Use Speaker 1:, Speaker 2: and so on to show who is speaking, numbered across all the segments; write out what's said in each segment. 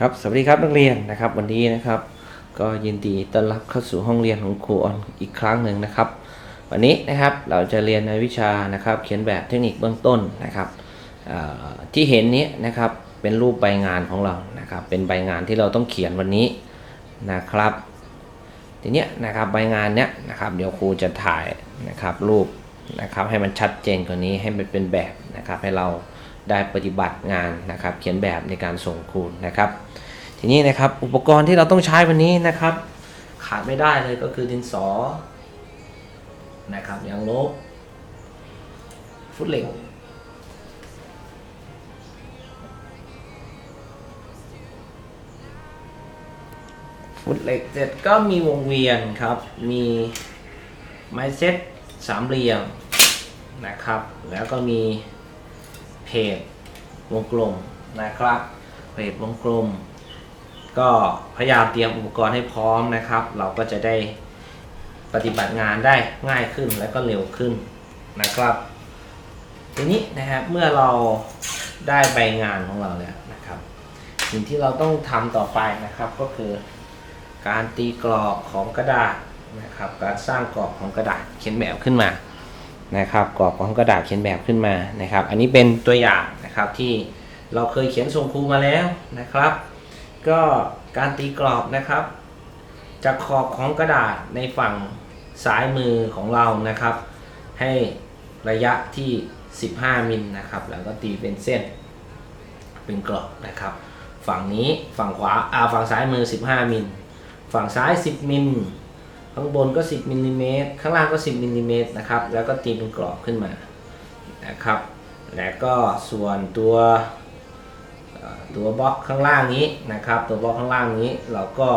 Speaker 1: ครับสวัสดีครับนักเรียนนะครับ วันนี้นะครับ ก็ยินดีต้อนรับเข้าสู่ห้องเรียนของครูออนอีกครั้งหนึ่งนะครับ วันนี้นะครับเราจะเรียนในวิชานะครับ เขียนแบบเทคนิคเบื้องต้นนะครับที่เห็นนี้นะครับเป็นรูปใบงานของเรานะครับ เป็นใบงานที่เราต้องเขียนวันนี้นะครับ ทีเนี้ยนะครับใบงานเนี้ยนะครับเดี๋ยวครูจะถ่ายนะครับรูปนะครับให้มันชัดเจนกว่านี้ให้มันเป็นแบบนะครับให้เราได้ปฏิบัติงานนะครับ เขียนแบบในการส่งครูนะครับ ทีนี้นะครับอุปกรณ์ที่เราต้องใช้วันนี้นะครับ ขาดไม่ได้เลยก็คือดินสอนะครับยางลบฟุตเหล็กฟุตเหล็กเสร็จก็มีวงเวียนครับ มีไม้เซ็ตสามเหลี่ยมนะครับ แล้วก็มีเพจวงกลมนะครับเพจวงกลม ก็พยายามเตรียมอุปกรณ์ให้พร้อมนะครับ เราก็จะได้ปฏิบัติงานได้ง่ายขึ้นและก็เร็วขึ้นนะครับ ทีนี้นะครับเมื่อเราได้ใบงานของเราแล้วนะครับ สิ่งที่เราต้องทำต่อไปนะครับก็คือการตีกรอบของกระดาษนะครับ การสร้างกรอบของกระดาษเขียนแบบขึ้นมานะครับ กรอบของกระดาษเขียนแบบขึ้นมานะครับ อันนี้เป็นตัวอย่างนะครับที่เราเคยเขียนส่งครูมาแล้วนะครับ ก็การตีกรอบนะครับ จากขอบของกระดาษในฝั่งซ้ายมือของเรานะครับ ให้ระยะที่ 15 มิลนะครับ แล้วก็ตีเป็นเส้น เป็นกรอบนะครับ ฝั่งนี้ฝั่งขวาอ่าฝั่งซ้ายมือ 15 มิลฝั่งซ้าย 10 มิลข้างบนก็ 10มิลลิเมตรข้างล่างก็ 10มิลลิเมตรนะครับ แล้วก็ตีเป็นกรอบขึ้นมานะครับ แล้วก็ส่วนตัว ตัวบล็อกข้างล่างนี้นะครับ ตัวบล็อกข้างล่างนี้เราก็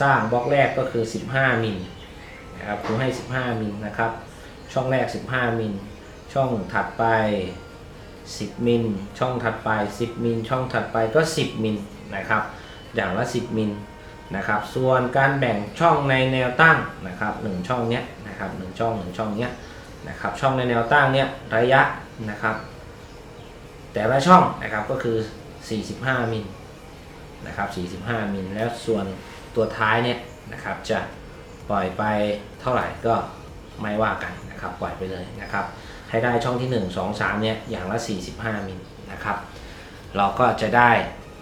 Speaker 1: สร้างบล็อกแรกก็คือ 15มิลนะครับครูให้ 15มิลนะครับ ช่องแรก 15มิลช่องถัดไป 10มิลช่องถัดไป 10มิลช่องถัดไปก็ 10มิลนะครับ อย่างละ 10มิลนะครับ ส่วนการแบ่งช่องในแนวตั้งนะครับหนึ่งช่องเนี้ยนะครับหนึ่งช่องหนึ่งช่องเนี้ยนะครับ ช่องในแนวตั้งเนี้ยระยะนะครับ แต่ละช่องนะครับก็คือ 45 มิลนะครับ 45 มิล แล้วส่วนตัวท้ายเนี่ยนะครับจะปล่อยไปเท่าไหร่ก็ไม่ว่ากันนะครับปล่อยไปเลยนะครับให้ได้ช่องที่ 1 2 3เนี่ยอย่างละ 45 มิลนะครับ เราก็จะได้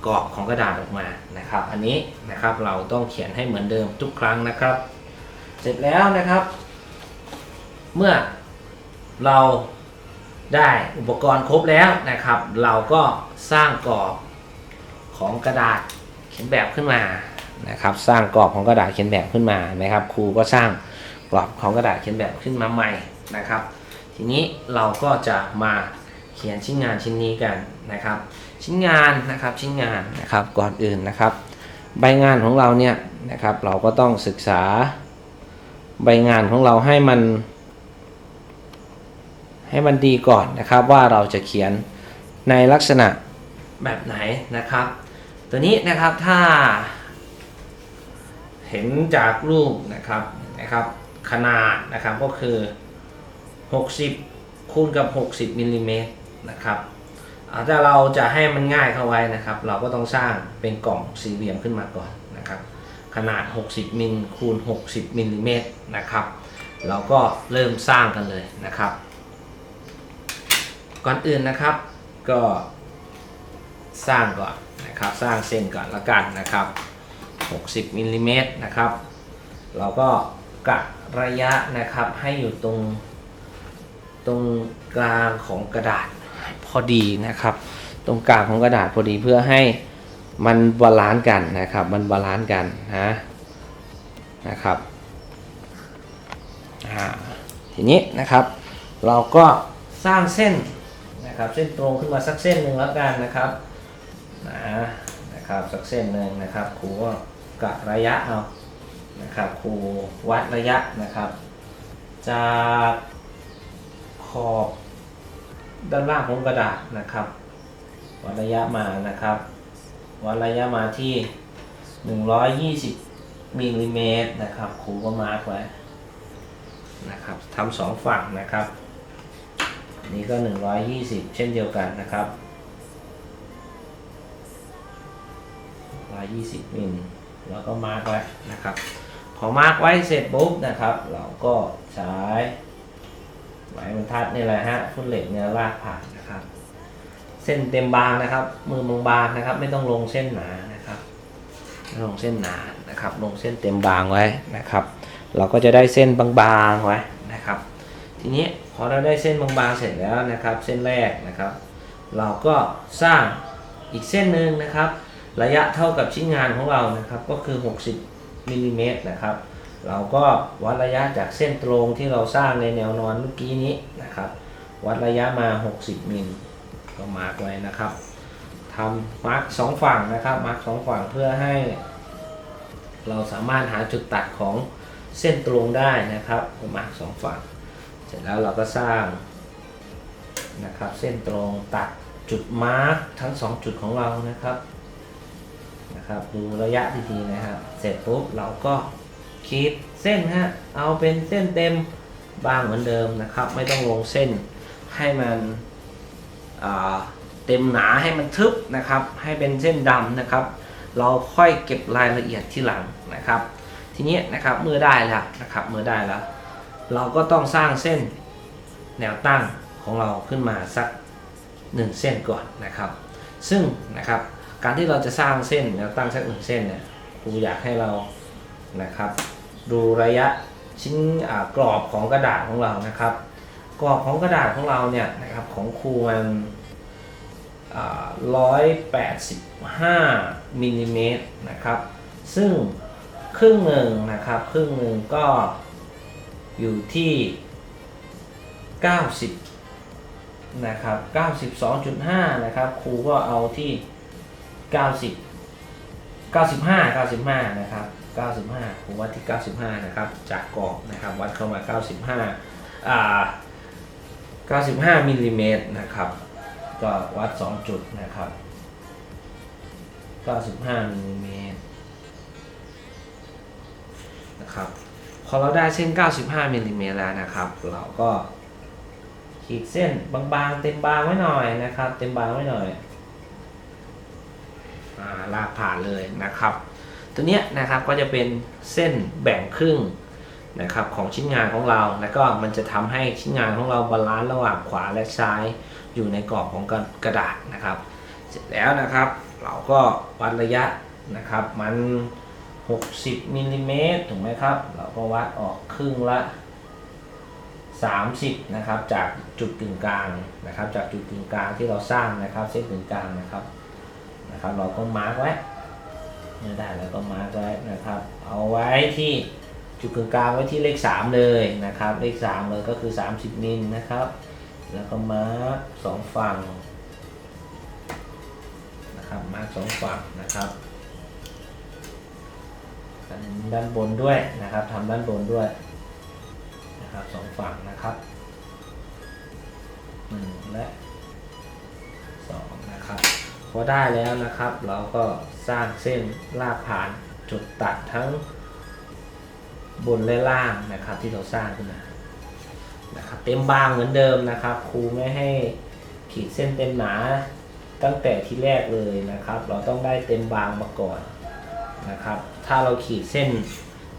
Speaker 1: กรอบของกระดาษออกมานะครับ อันนี้นะครับเราต้องเขียนให้เหมือนเดิมทุกครั้งนะครับ เสร็จแล้วนะครับ เมื่อเรา ได้อุปกรณ์ครบแล้วนะครับ เราก็สร้างกรอบของกระดาษเขียนแบบขึ้นมานะครับ สร้างกรอบของกระดาษเขียนแบบขึ้นมานะครับ ครูก็สร้างกรอบของกระดาษเขียนแบบขึ้นมาใหม่นะครับ ทีนี้เราก็จะมาเขียนชิ้นงานชิ้นนี้กันนะครับ ชิ้นงานนะครับชิ้นงานนะครับก่อนอื่นนะครับ ใบงานของเราเนี่ยนะครับ เราก็ต้องศึกษาใบงานของเราให้มัน ให้มันดีก่อนนะครับว่าเราจะเขียนในลักษณะแบบไหนนะครับ ตัวนี้นะครับถ้า เห็นจากรูปนะครับนะครับขนาดนะครับก็คือ 60คูณกับ 60มิลลิเมตรนะครับอาถ้าเราจะให้มันง่ายเข้าไว้นะครับ เราก็ต้องสร้างเป็นกล่องสี่เหลี่ยมขึ้นมาก่อนนะครับ ขนาด 60มิลคูณ 60มิลลิเมตรนะครับ เราก็เริ่มสร้างกันเลยนะครับ ก่อนอื่นนะครับก็สร้างก่อนนะครับสร้างเส้นก่อนละกันนะครับ 60มิลลิเมตรนะครับ เราก็กะระยะนะครับให้อยู่ตรงตรงกลางของกระดาษพอดีนะครับ ตรงกลางของกระดาษพอดีเพื่อให้มันบาลานซ์กันนะครับ มันบาลานซ์กันนะนะครับอ่าทีนี้นะครับ เราก็สร้างเส้น นะครับเส้นตรงขึ้นมาสักเส้นหนึ่งแล้วกันนะครับนะนะครับสักเส้นหนึ่งนะครับครูก็กะระยะเอานะครับครูวัดระยะนะครับ จากขอบด้านล่างของกระดาษนะครับวัดระยะมานะครับวัดระยะมาที่ 120มิลลิเมตรนะครับครูก็มาร์กไว้นะครับทำสองฝั่งนะครับ นี่ก็ 120 เช่นเดียวกันนะครับ120มิลแล้วก็มาร์กไว้นะครับ พอมาร์กไว้เสร็จปุ๊บนะครับ เราก็ใช้ไหมบรรทัดนี่แหละฮะฟุตเหล็กเนี่ยลากผ่านนะครับ เส้นเต็มบางนะครับ มือบางๆนะครับ ไม่ต้องลงเส้นหนานะครับไม่ลงเส้นหนานะครับ ลงเส้นเต็มบางไว้นะครับ เราก็จะได้เส้นบางๆไว้นะครับ ทีนี้พอเราได้เส้นบางๆเสร็จแล้วนะครับ เส้นแรกนะครับ เราก็สร้างอีกเส้นหนึ่งนะครับ ระยะเท่ากับชิ้นงานของเรานะครับ ก็คือ 60มิลลิเมตรนะครับ เราก็วัดระยะจากเส้นตรงที่เราสร้างในแนวนอนเมื่อกี้นี้นะครับ วัดระยะมา 60มิลก็มาร์กไว้นะครับทำมาร์กสองฝั่งนะครับมาร์กสองฝั่งเพื่อให้ เราสามารถหาจุดตัดของเส้นตรงได้นะครับมาร์กสองฝั่ง ร็จแล้วเราก็สร้างนะครับเส้นตรงตัดจุดมาร์กทั้งสองจุดของเรานะครับนะครับ ดูระยะดีๆนะครับเสร็จปุ๊บเราก็ขีดเส้นฮะเอาเป็นเส้นเต็มบางเหมือนเดิมนะครับ ไม่ต้องลงเส้นให้มันเต็มหนาให้มันทึบนะครับ ให้เป็นเส้นดำนะครับ เราค่อยเก็บรายละเอียดที่หลังนะครับ ทีนี้นะครับเมื่อได้แล้วนะครับเมื่อได้แล้ว เราก็ต้องสร้างเส้นแนวตั้งของเราขึ้นมาสักหนึ่งเส้นก่อนนะครับ ซึ่งนะครับการที่เราจะสร้างเส้นแนวตั้งสักหนึ่งเส้นเนี่ยครูอยากให้เรานะครับ ดูระยะชิ้นกรอบของกระดาษของเรานะครับ กรอบของกระดาษของเราเนี่ยนะครับของครูมันร้อยแปดสิบห้ามิลลิเมตรนะครับ ซึ่งครึ่งหนึ่งนะครับ ครึ่งหนึ่งก็ อยู่ที่ 90 นะครับ 92.5 นะครับ ครูก็เอาที่ 90 95 95 นะครับ 95ครูวัดที่ 95 นะครับ จากกรอบนะครับ วัดเข้ามา 95อ่า95มิลลิเมตรนะครับ ก็วัด 2 จุดนะครับ 95มิลลิเมตรนะครับ พอเราได้เส้น 95มิลลิเมตรแล้วนะครับ เราก็ขีดเส้นบางๆ เต็มบางไว้หน่อยนะครับ เต็มบางไว้หน่อยอลากผ่านเลยนะครับ ตัวเนี้ยนะครับก็จะเป็นเส้นแบ่งครึ่งนะครับของชิ้นงานของเรา แล้วก็มันจะทำให้ชิ้นงานของเราบาลานซ์ระหว่างขวาและซ้าย อยู่ในกรอบของกระดาษนะครับ เสร็จแล้วนะครับ เราก็วัดระยะนะครับ มัน 60มิลลิเมตรถูกไหมครับ เราก็วัดออกครึ่งละ 30 นะครับ จากจุดกึ่งกลางนะครับ จากจุดกึ่งกลางที่เราสร้างนะครับ เส้นกึ่งกลางนะครับนะครับ เราก็มาร์กไว้เมื่อได้แล้วก็มาร์กไว้นะครับ เอาไว้ที่จุดกึ่งกลางไว้ที่เลข 3 เลยนะครับ เลข 3 เลยก็คือ 30มิลนะครับ แล้วก็มาร์กสองฝั่งนะครับมาร์กสองฝั่งนะครับ ด้านบนด้วยนะครับทำด้านบนด้วยนะครับสองฝั่งนะครับหนึ่งและสองนะครับพอได้แล้วนะครับ เราก็สร้างเส้นลากผ่านจุดตัดทั้งบนและล่างนะครับที่เราสร้างขึ้นมานะครับเต็มบางเหมือนเดิมนะครับครูไม่ให้ขีดเส้นเต็มหนาตั้งแต่ที่แรกเลยนะครับ เราต้องได้เต็มบางมาก่อนนะครับ ถ้าเราขีดเส้น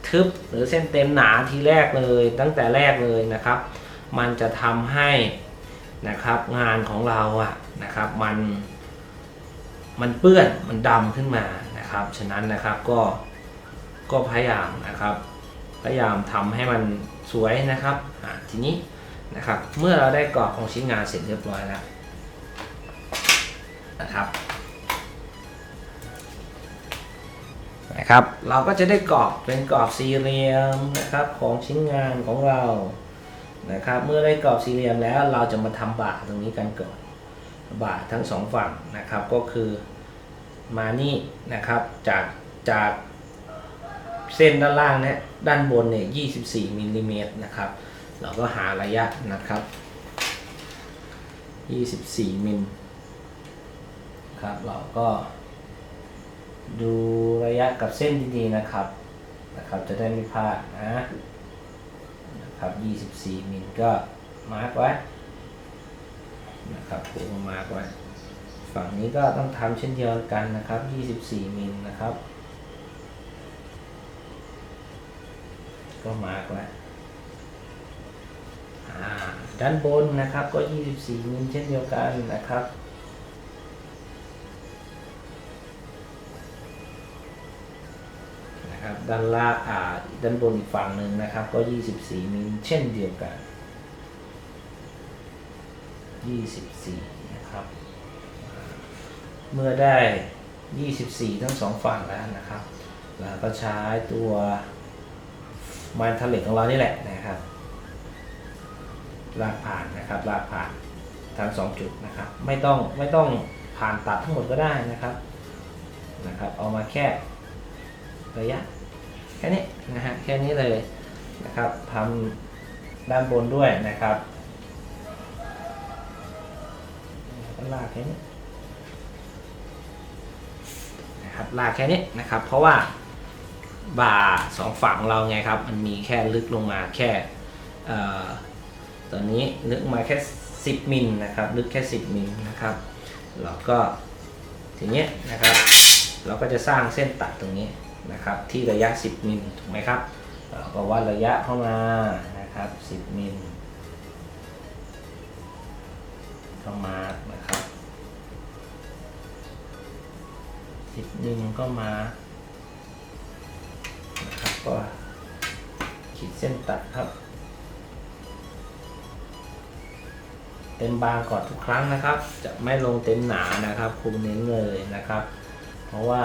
Speaker 1: ทึบหรือเส้นเต็มหนาทีแรกเลยตั้งแต่แรกเลยนะครับ มันจะทำให้นะครับงานของเราอะนะครับมันมันเปื้อนมันดำขึ้นมานะครับ ฉะนั้นนะครับก็ก็พยายามนะครับพยายามทำให้มันสวยนะครับทีนี้นะครับเมื่อเราได้กรอบของชิ้นงานเสร็จเรียบร้อยแล้วนะครับ นะครับ เราก็จะได้กรอบเป็นกรอบสี่เหลี่ยมนะครับของชิ้นงานของเรานะครับ เมื่อได้กรอบสี่เหลี่ยมแล้วเราจะมาทำบ่าตรงนี้กันก่อนบ่าทั้งสองฝั่งนะครับก็คือมานี่นะครับจากจากเส้นด้านล่างเนี่ยด้านบนเนี่ย24มิลลิเมตรนะครับ เราก็หาระยะนะครับ 24มิลครับเราก็ ดูระยะกับเส้นดีๆนะครับนะครับ จะได้ไม่พลาดนะนะครับ 24 มิลก็มาร์กไว้นะครับผมมาร์กไว้ ฝั่งนี้ก็ต้องทำเช่นเดียวกันนะครับ 24 มิลนะครับ ก็มาร์กแล้ด้านบนนะครับก็ 24 มิลเช่นเดียวกันนะครับ นะครับด้านล่างอ่าด้านบนอีกฝั่งหนึ่งนะครับ ก็ 24 มิลเช่นเดียวกัน 24 นะครับ เมื่อได้ 24 ทั้งสองฝั่งแล้วนะครับเราก็ใช้ตัวมันทะเหล็กของเรานี่แหละนะครับ ลากผ่านนะครับ ลากผ่านทั้งสองจุดนะครับ ไม่ต้องไม่ต้องผ่านตัดทั้งหมดก็ได้นะครับนะครับ เอามาแค่ระยะ แค่นี้นะฮะแค่นี้เลยนะครับทำด้านบนด้วยนะครับก็ลากแค่นี้นะครับลากแค่นี้นะครับ เพราะว่าบ่าสองฝั่งของเราไงครับ มันมีแค่ลึกลงมาแค่ตอนนี้ลึกมาแค่ 10มิลนะครับ ลึกแค่ 10มิลนะครับเราก็ทีนี้นะครับ เราก็จะสร้างเส้นตัดตรงนี้ นะครับที่ระยะ 10 มิลถูกไหมครับก็วัดระยะเข้ามานะครับ 10 มิลเข้ามานะครับ 10 มิลก็มานะครับก็ขีดเส้นตัดครับ เต็มบางก่อนทุกครั้งนะครับ จะไม่ลงเต็มหนานะครับ คุมเน้นเลยนะครับ เพราะว่า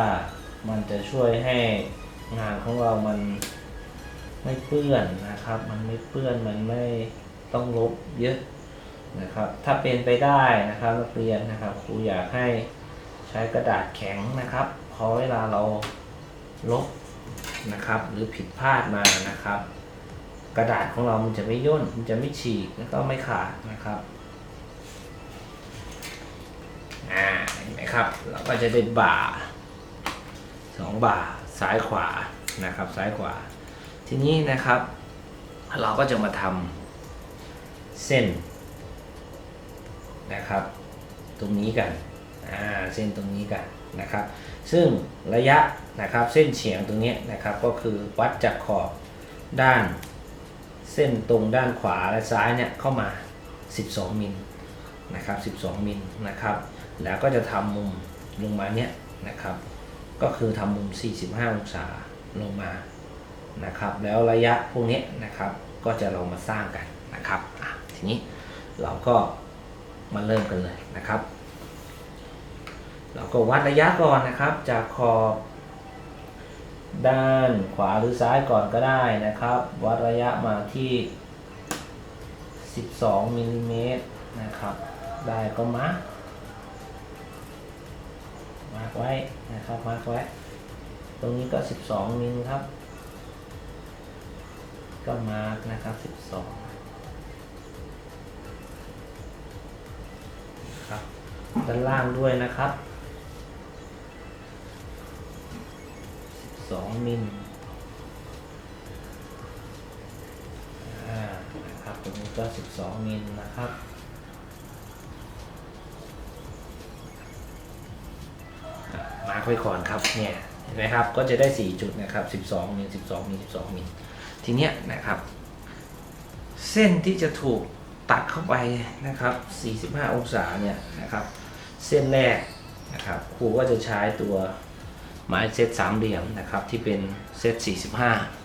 Speaker 1: มันจะช่วยให้งานของเรามันไม่เปื้อนนะครับ มันไม่เปื้อนมันไม่ต้องลบเยอะนะครับ ถ้าเป็นไปได้นะครับนักเรียนนะครับ ครูอยากให้ใช้กระดาษแข็งนะครับพราะเวลาเราลบนะครับ หรือผิดพลาดมานะครับ กระดาษของเรามันจะไม่ย่นมันจะไม่ฉีกแล้วก็ไม่ขาดนะครับอ่าเห็นไหมครับ เราก็จะได้บ่า สองบ่าซ้ายขวานะครับ ซ้ายขวา ทีนี้นะครับ เราก็จะมาทำเส้นนะครับ ตรงนี้กันอ่าเส้นตรงนี้กันนะครับ ซึ่งระยะนะครับเส้นเฉียงตรงนี้นะครับ ก็คือวัดจากขอบด้านเส้นตรงด้านขวาและซ้ายเนี่ยเข้ามา 12มิลนะครับ 12มิลนะครับ แล้วก็จะทำมุมลงมาเนี้ยนะครับ ก็คือทำมุม 45 องศาลงมานะครับแล้วระยะพวกนี้นะครับก็จะเรามาสร้างกันนะครับทีนี้เราก็มาเริ่มกันเลยนะครับ เราก็วัดระยะก่อนนะครับจากขอบด้านขวาหรือซ้ายก่อนก็ได้นะครับ วัดระยะมาที่ 12มิลลิเมตรนะครับ ได้ก็มาร์ มาร์กไว้นะครับมาร์กไว้ ตรงนี้ก็ 12มิลครับ ก็มาร์กนะครับ 12ครับด้านล่างด้วยนะครับ 12มิลอ่านะครับตรงนี้ก็ 12มิลนะครับ ไว้ก่อนครับเนี่ยเห็นไหมครับก็จะได้ 4 จุดนะครับ 12มิล12มิล12มิลทีเนี้ยนะครับ เส้นที่จะถูกตัดเข้าไปนะครับ 45 องศาเนี่ยนะครับ เส้นแรกนะครับครูก็จะใช้ตัวไม้เซตสามเหลี่ยมนะครับที่เป็นเซต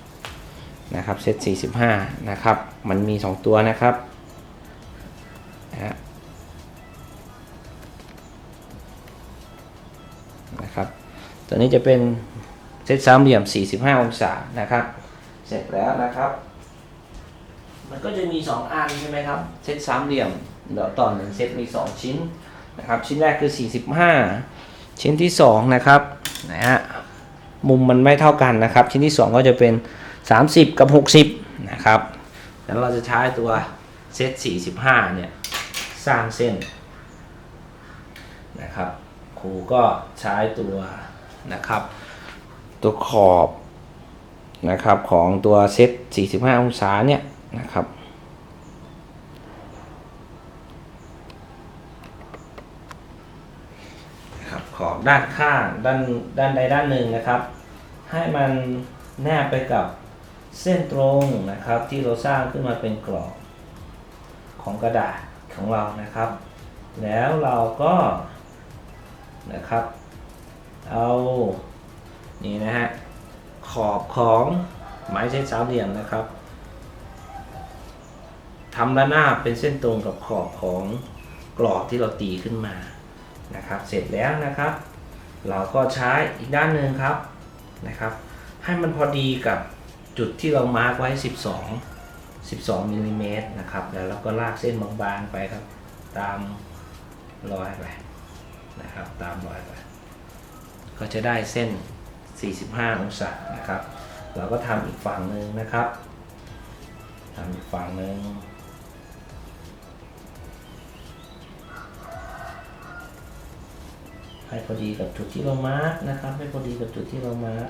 Speaker 1: 45นะครับเซต45นะครับมันมี 2 ตัวนะครับ นะครับตัวนี้จะเป็นเซตสามเหลี่ยม 45 องศานะครับ เสร็จแล้วนะครับ มันก็จะมี 2 อันใช่ไหมครับ เซตสามเหลี่ยมเดี๋ยวต่อหนึ่งเซตมี 2 ชิ้นนะครับ ชิ้นแรกคือ 45 ชิ้นที่ 2 นะครับนะฮะมุมมันไม่เท่ากันนะครับ ชิ้นที่ 2 ก็จะเป็น 30 กับ 60 นะครับ แล้วเราจะใช้ตัวเซต45 เนี่ย สร้างเส้นนะครับ ครูก็ใช้ตัวนะครับ ตัวขอบนะครับของตัวเซต 45 องศาเนี่ยนะครับนขอบด้านข้างด้านด้านใดด้านหนึ่งนะครับ ให้มันแนบไปกับเส้นตรงนะครับที่เราสร้างขึ้นมาเป็นกรอบของกระดาษของเรานะครับ แล้วเราก็ นะครับ เอานี่นะฮะขอบของไม้เส้นสามเหลี่ยมนะครับทำระนาบเป็นเส้นตรงกับขอบของกรอบที่เราตีขึ้นมานะครับ เสร็จแล้วนะครับ เราก็ใช้อีกด้านหนึ่งครับนะครับ ให้มันพอดีกับจุดที่เรามาร์กไว้ 12 12มิลลิเมตรนะครับ แล้วเราก็ลากเส้นบางๆไปครับ ตามรอยไป นะครับ ตามรอยไปก็จะได้เส้น 45 องศานะครับ เราก็ทำอีกฝั่งหนึ่งนะครับทำอีกฝั่งหนึ่งให้พอดีกับจุดที่เรามาร์กนะครับ ให้พอดีกับจุดที่เรามาร์ก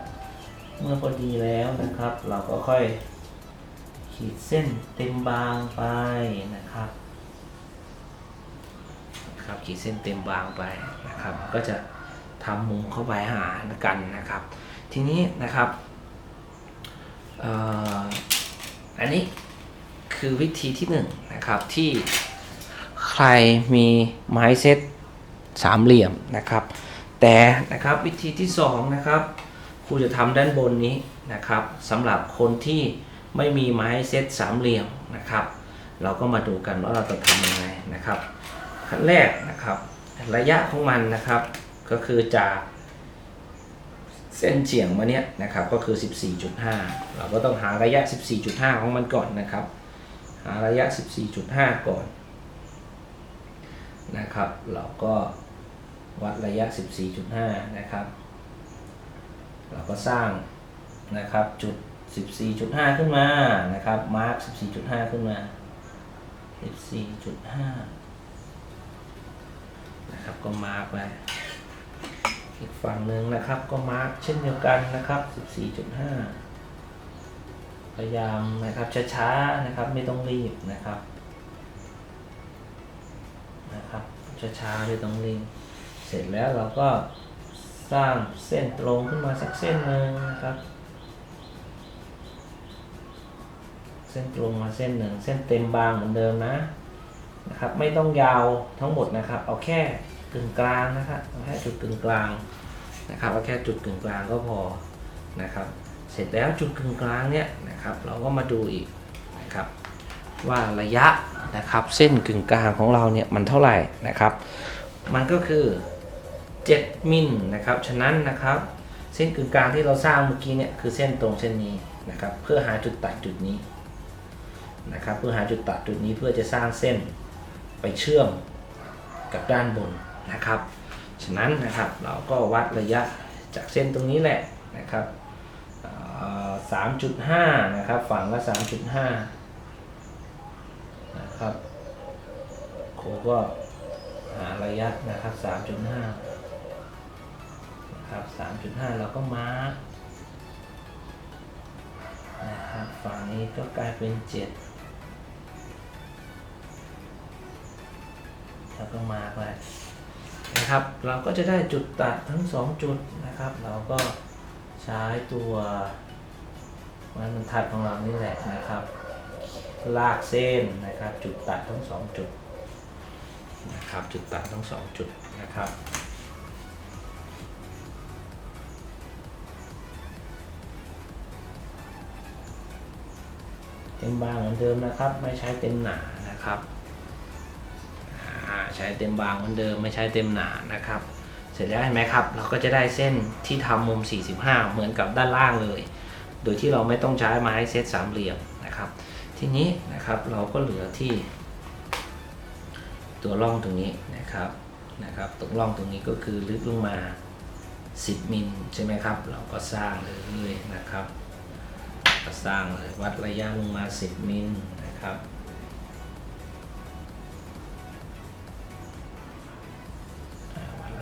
Speaker 1: เมื่อพอดีแล้วนะครับ เราก็ค่อยขีดเส้นเต็มบางไปนะครับ นะครับขีดเส้นเต็มบางไปนะครับ ก็จะทำมุมเข้าไปหากันนะครับ ทีนี้นะครับอันนี้คือวิธีที่หนึ่งนะครับที่ใครมีไม้เซตสามเหลี่ยมนะครับ แต่นะครับวิธีที่สองนะครับครูจะทำด้านบนนี้นะครับสำหรับคนที่ไม่มีไม้เซตสามเหลี่ยมนะครับ เราก็มาดูกันว่าเราจะทำยังไงนะครับ ขั้นแรกนะครับ ระยะของมันนะครับ ก็คือจากเส้นเฉียงมาเนี้ยนะครับก็คือ 14.5 เราก็ต้องหาระยะ 14.5 ของมันก่อนนะครับ หาระยะ 14.5 ก่อนนะครับ เราก็วัดระยะ 14.5 นะครับ เราก็สร้างนะครับจุด 14.5 ขึ้นมานะครับ มาร์ค14.5 ขึ้นมา 14.5 นะครับก็มาร์คไว้อีกฝั่งหนึ่งนะครับก็มาร์คเช่นเดียวกันนะครับ 14.5 พยายามนะครับช้าๆนะครับไม่ต้องรีบนะครับนะครับช้าๆไม่ต้องรีบเสร็จแล้วเราก็สร้างเส้นตรงขึ้นมาสักเส้นหนึ่งนะครับ เส้นตรงมาเส้นหนึ่งเส้นเต็มบางเหมือนเดิมนะ นะครับไม่ต้องยาวทั้งหมดนะครับ เอาแค่กึ่งกลางนะครับเอาแค่จุดกึ่งกลางนะครับเอาแค่จุดกึ่งกลางก็พอนะครับ เสร็จแล้วจุดกึ่งกลางเนี่ยนะครับ เราก็มาดูอีกนะครับว่าระยะนะครับเส้นกึ่งกลางของเราเนี่ยมันเท่าไหร่นะครับ มันก็คือ 7มิลนะครับฉะนั้นนะครับเส้นกึ่งกลางที่เราสร้างเมื่อกี้เนี่ยคือเส้นตรงเส้นนี้นะครับ เพื่อหาจุดตัดจุดนี้นะครับ เพื่อหาจุดตัดจุดนี้เพื่อจะสร้างเส้น ไปเชื่อมกับด้านบนนะครับ ฉะนั้นนะครับเราก็วัดระยะจากเส้นตรงนี้แหละนะครับสามจุดห้านะครับฝั่งละสามจุดห้านะครับโคก็หาระยะนะครับสามจุดห้านะครับสามจุดห้าเราก็มาร์กนะครับฝั่งนี้ก็กลายเป็นเจ็ด แล้วก็มาไว้นะครับ เราก็จะได้จุดตัดทั้งสองจุดนะครับ เราก็ใช้ตัวไมันบรรทัดของเรานี่แหละนะครับ ลากเส้นนะครับ จุดตัดทั้งสองจุดนะครับ จุดตัดทั้งสองจุดนะครับเต็มบางเหมือนเดิมนะครับ ไม่ใช้เต็มหนานะครับ ใช้เต็มบางเหมือนเดิมไม่ใช้เต็มหนานะครับ เสร็จแล้วเห็นไหมครับ เราก็จะได้เส้นที่ทำมุม 45 เหมือนกับด้านล่างเลย โดยที่เราไม่ต้องใช้ไม้เซตสามเหลี่ยมนะครับ ทีนี้นะครับเราก็เหลือที่ ตัวร่องตรงนี้นะครับนะครับตรงร่องตรงนี้ก็คือลึกลงมา 10 มิลใช่ไหมครับ เราก็สร้างเลยนะครับ ก็สร้างเลยวัดระยะลงมา 10 มิลนะครับ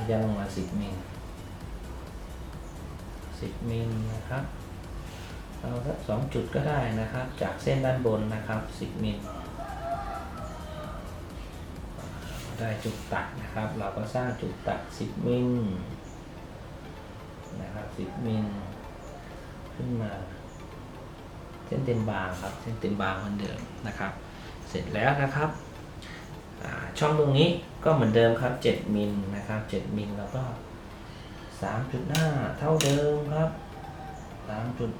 Speaker 1: ยะลงมา10มิล10มิลนะครับเอาสักสองจุดก็ได้นะครับ จากเส้นด้านบนนะครับ10มิลได้จุดตัดนะครับ เราก็สร้างจุดตัด10มิลนะครับ10มิลขึ้นมา เส้นเต็มบางครับ เส้นเต็มบางเหมือนเดิมนะครับ เสร็จแล้วนะครับ ช่องตรงนี้ก็เหมือนเดิมครับ 7มิลนะครับ 7มิลแล้วก็ 3.5 เท่าเดิมครับ 3.5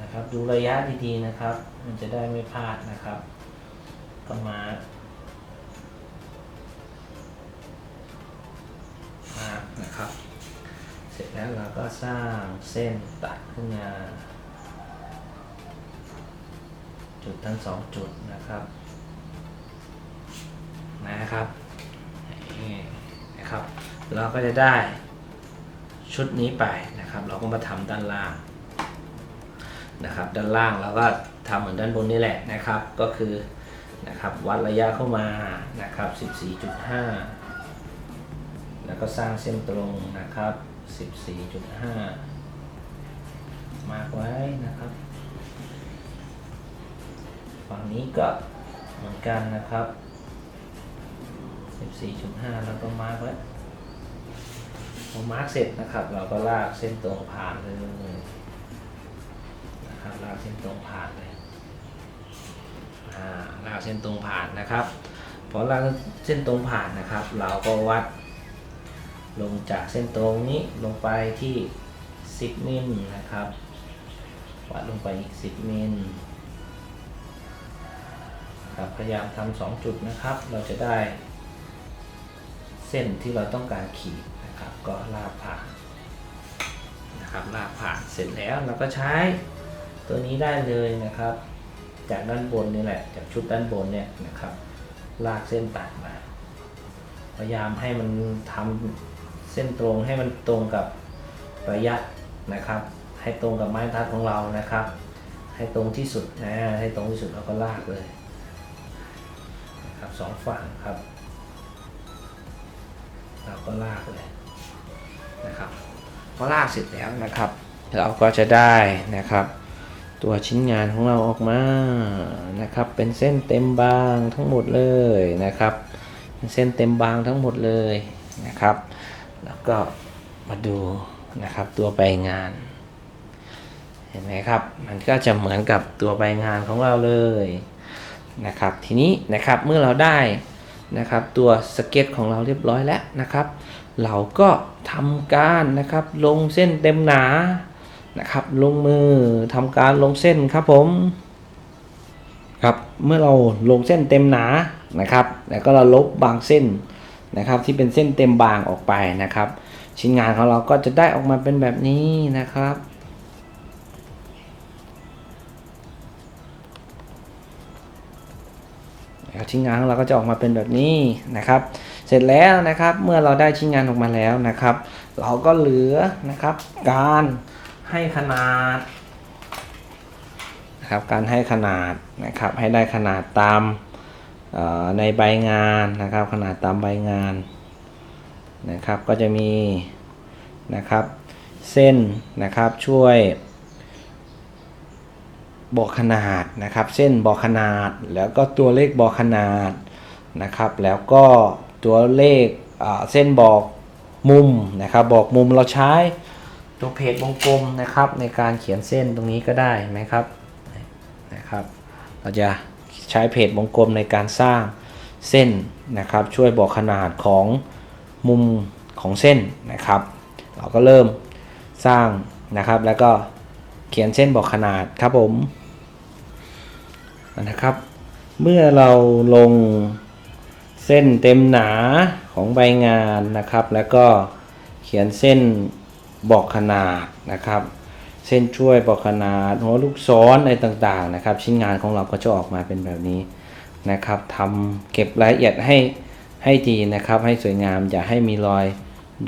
Speaker 1: นะครับดูระยะดีๆนะครับ มันจะได้ไม่พลาดนะครับ ก็มามานะครับ เสร็จแล้วเราก็สร้างเส้นตัดขึ้นมาจุดทั้งสองจุดนะครับนะครับนี่นะครับ เราก็จะได้ชุดนี้ไปนะครับ เราก็มาทำด้านล่างนะครับ ด้านล่างเราก็ทำเหมือนด้านบนนี่แหละนะครับ ก็คือนะครับวัดระยะเข้ามานะครับ 14.5 แล้วก็สร้างเส้นตรงนะครับ 14.5 มากไว้นะครับ ฝั่งนี้ก็เหมือนกันนะครับ 14.5 แล้วก็มาร์กไว้พอมาร์กเสร็จนะครับ เราก็ลากเส้นตรงผ่านเลยนะครับลากเส้นตรงผ่านเลยอ่าลากเส้นตรงผ่านนะครับพอลากเส้นตรงผ่านนะครับ เราก็วัด ลงจากเส้นตรงนี้ลงไปที่ 10มิลนะครับ วัดลงไปอีก 10มิลครับพยายามทำสองจุดนะครับ เราจะได้ เส้นที่เราต้องการขีดนะครับ ก็ลากผ่านนะครับลากผ่านเสร็จแล้วเราก็ใช้ตัวนี้ได้เลยนะครับ จากด้านบนนี่แหละ จากชุดด้านบนเนี่ยนะครับ ลากเส้นตัดมา พยายามให้มันทำ เส้นตรงให้มันตรงกับระยะนะครับ ให้ตรงกับไม้ทัดของเรานะครับ ให้ตรงที่สุดนะให้ตรงที่สุดเราก็ลากเลยครับสองฝั่งครับ เราก็ลากเลยนะครับพอลากเสร็จแล้วนะครับ เราก็จะได้นะครับ ตัวชิ้นงานของเราออกมานะครับ เป็นเส้นเต็มบางทั้งหมดเลยนะครับเป็นเส้นเต็มบางทั้งหมดเลยนะครับ แล้วก็มาดูนะครับตัวใบงาน เห็นไหมครับ มันก็จะเหมือนกับตัวใบงานของเราเลยนะครับ ทีนี้นะครับเมื่อเราได้นะครับตัวสเก็ตของเราเรียบร้อยแล้วนะครับ เราก็ทำการนะครับลงเส้นเต็มหนานะครับ ลงมือทำการลงเส้นครับผมครับเมื่อเราลงเส้นเต็มหนานะครับ แล้วก็เราลบบางเส้น นะครับ ที่เป็นเส้นเต็มบางออกไปนะครับ ชิ้นงานของเราก็จะได้ออกมาเป็นแบบนี้นะครับชิ้นงานของเราก็จะออกมาเป็นแบบนี้นะครับ เสร็จแล้วนะครับเมื่อเราได้ชิ้นงานออกมาแล้วนะครับ เราก็เหลือนะครับ การให้ขนาดนะครับการให้ขนาดนะครับ ให้ได้ขนาดตาม ในใบงานนะครับขนาดตามใบงานนะครับก็จะมีนะครับเส้นนะครับช่วยบอกขนาดนะครับ เส้นบอกขนาดแล้วก็ตัวเลขบอกขนาดนะครับ แล้วก็ตัวเลขเส้นบอกมุมนะครับ บอกมุมเราใช้ตัวเพจวงกลมนะครับ ในการเขียนเส้นตรงนี้ก็ได้ไหมครับนะครับ เราจะ ใช้เพจวงกลมในการสร้างเส้นนะครับ ช่วยบอกขนาดของมุมของเส้นนะครับ เราก็เริ่มสร้างนะครับ แล้วก็เขียนเส้นบอกขนาดครับผมนะครับ เมื่อเราลงเส้นเต็มหนาของใบงานนะครับ แล้วก็เขียนเส้นบอกขนาดนะครับ เส้นช่วยบอกขนาดหัวลูกศรอะไรต่างๆนะครับ ชิ้นงานของเราก็จะออกมาเป็นแบบนี้นะครับทำเก็บรายละเอียดให้ให้ดีนะครับ ให้สวยงามอย่าให้มีรอย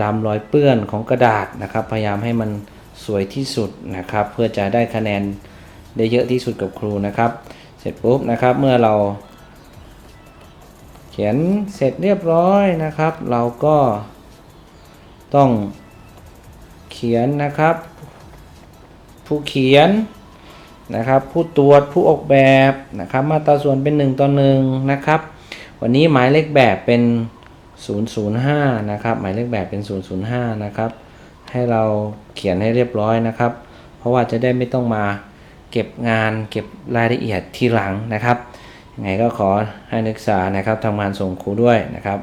Speaker 1: ดำรอยเปื้อนของกระดาษนะครับ พยายามให้มันสวยที่สุดนะครับ เพื่อจะได้คะแนนได้เยอะที่สุดกับครูนะครับ เสร็จปุ๊บนะครับเมื่อเรา เขียนเสร็จเรียบร้อยนะครับ เราก็ต้องเขียนนะครับ ผู้เขียนนะครับ ผู้ตรวจผู้ออกแบบนะครับ มาตราส่วนเป็น 1 ต่อ1นะครับ วันนี้หมายเลขแบบเป็น 005 นะครับ หมายเลขแบบเป็น 005 นะครับ ให้เราเขียนให้เรียบร้อยนะครับ เพราะว่าจะได้ไม่ต้องมาเก็บงานเก็บรายละเอียดทีหลังนะครับยังไงก็ขอให้นักศึกษานะครับทำงานส่งครูด้วยนะครับ